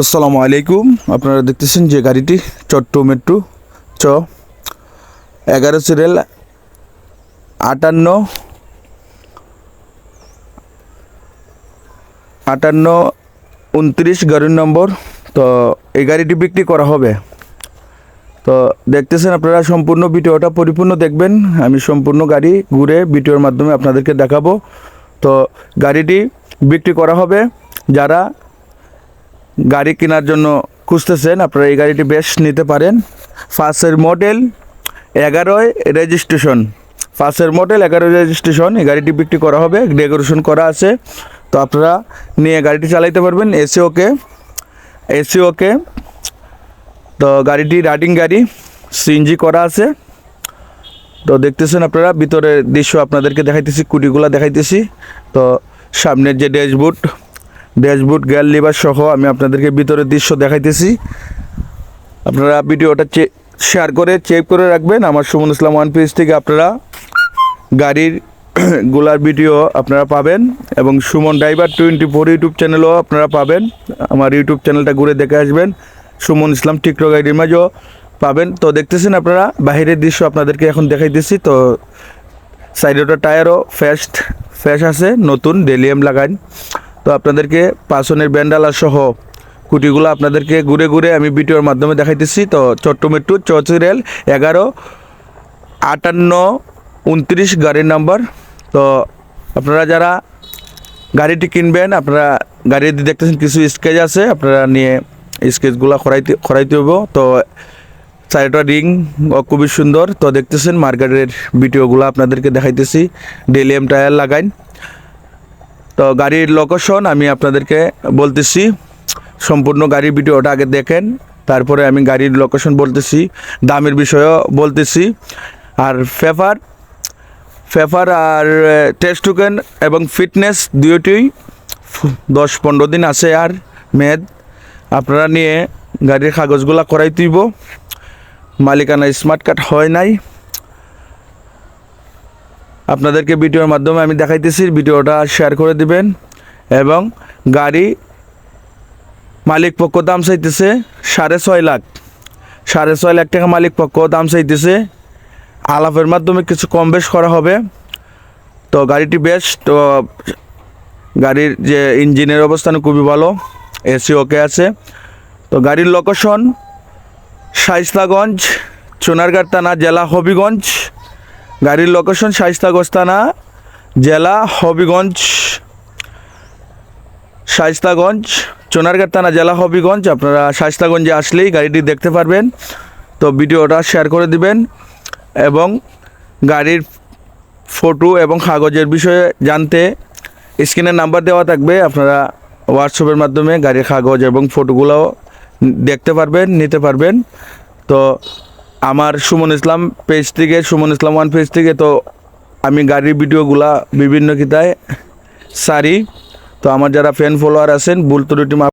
আসসালামু আলাইকুম। আপনারা দেখতেছেন যে গাড়িটি চট্ট মেট্রো চ এগারো সিরিয়াল আটান্ন আটান্ন উনত্রিশ গাড়ির নম্বর। তো এই গাড়িটি বিক্রি করা হবে। তো দেখতেছেন আপনারা সম্পূর্ণ ভিডিওটা পরিপূর্ণ দেখবেন। আমি সম্পূর্ণ গাড়ি ঘুরে ভিডিওর মাধ্যমে আপনাদেরকে দেখাবো। তো গাড়িটি বিক্রি করা হবে। যারা গাড়ি কেনার জন্য খুঁজতেছেন, আপনারা এই গাড়িটি বেশ নিতে পারেন। ফার্স্টের মডেল এগারোয় রেজিস্ট্রেশন। ফার্স্টের মডেল এগারো রেজিস্ট্রেশন, এই গাড়িটি বিক্রি করা হবে, ডেকোরেশন করা আছে। তো আপনারা নিয়ে গাড়িটি চালাইতে পারবেন এসি ওকে এসি ওকে তো গাড়িটি রাইডিং গাড়ি, সিএনজি করা আছে। তো দেখতেছেন আপনারা, ভিতরের দৃশ্য আপনাদেরকে দেখাইতেছি, কুটিগুলা দেখাইতেছি। তো সামনের যে ড্যাশবোর্ড ড্যাশবোর্ড গ্যাল লিভার সহ আমি আপনাদেরকে ভিতরের দৃশ্য দেখাইতেছি। আপনারা ভিডিওটা শেয়ার করে চেক করে রাখবেন। আমার সুমন ইসলাম ওয়ান পেজ থেকে আপনারা গাড়ির গুলার ভিডিও আপনারা পাবেন এবং Suman driver twenty four YouTube চ্যানেলও আপনারা পাবেন। আমার ইউটিউব চ্যানেলটা ঘুরে দেখে আসবেন। সুমন ইসলাম টিকটক গাড়ির মাঝেও পাবেন। তো দেখতেছেন আপনারা, বাহিরের দৃশ্য আপনাদেরকে এখন দেখাইতেছি। তো সাইডেটা টায়ারও ফ্যাস্ট ফ্যাশ আছে, নতুন ডেলিয়াম লাগান তো আপনাদেরকে পাসনের ব্যান্ডালা সহ কুটিগুলো আপনাদেরকে ঘুরে ঘুরে আমি ভিডিওর মাধ্যমে দেখাইতেছি। তো চট্টমেট্টু চৌচিরেল এগারো, আটান্ন, উনত্রিশ গাড়ির নাম্বার। তো আপনারা যারা গাড়িটি কিনবেন, আপনারা গাড়িতে দেখতেছেন কিছু স্কেচ আছে, আপনারা নিয়ে স্কেচগুলো খরাইতে খরাইতে হব তো চারিটা রিং খুবই সুন্দর। তো দেখতেছেন মার্কেটের ভিডিওগুলো আপনাদেরকে দেখাইতেছি। ডেলিয়াম টায়ার লাগাইন। তো গাড়ির লোকেশন আমি আপনাদেরকে বলতেছি। সম্পূর্ণ গাড়ির ভিডিওটা আগে দেখেন, তারপরে আমি গাড়ির লোকেশন বলতেছি, দামের বিষয়েও বলতেছি। আর ফেফার ফেফার আর টেস্ট টোকেন এবং ফিটনেস দুইটিই দশ পনেরো দিন আছে আর মেদ আপনারা নিয়ে গাড়ির কাগজগুলা করাই তুইব মালিকানা স্মার্ট কার্ড হয় নাই। আপনাদেরকে ভিডিওর মাধ্যমে আমি দেখাইতেছি, ভিডিওটা শেয়ার করে দিবেন এবং গাড়ি মালিক পক্ষ দাম চাইতেছে সাড়ে ছয় লাখ। সাড়ে ছয় লাখ টাকা মালিক পক্ষ দাম চাইতেছে। আলাপের মাধ্যমে কিছু কম বেশ করা হবে। তো গাড়িটি বেশ, তো গাড়ির যে ইঞ্জিনের অবস্থান খুবই ভালো এসি ওকে আছে। তো গাড়ির লোকেশন শাইস্তাগঞ্জ সোনারগাঁ থানা, জেলা হবিগঞ্জ। গাড়ির লোকেশন শাইস্তাগঞ্জ থানা জেলা হবিগঞ্জ, শাইস্তাগঞ্জ সোনারগাঁ থানা, জেলা হবিগঞ্জ। আপনারা শাইস্তাগঞ্জে আসলেই গাড়িটি দেখতে পারবেন। তো ভিডিওটা শেয়ার করে দিবেন এবং গাড়ির ফটো এবং কাগজের বিষয়ে জানতে স্ক্রিনের নাম্বার দেওয়া থাকবে। আপনারা হোয়াটসঅ্যাপের মাধ্যমে গাড়ির কাগজ এবং ফটোগুলো দেখতে পারবেন, নিতে পারবেন। তো আমার সুমন ইসলাম পেজ থেকে, সুমন ইসলাম ওয়ান পেজ থেকে, তো আমি গাড়ির ভিডিওগুলা বিভিন্ন কিতায় সারি। তো আমার যারা ফ্যান ফলোয়ার আছেন, ভুল মাফ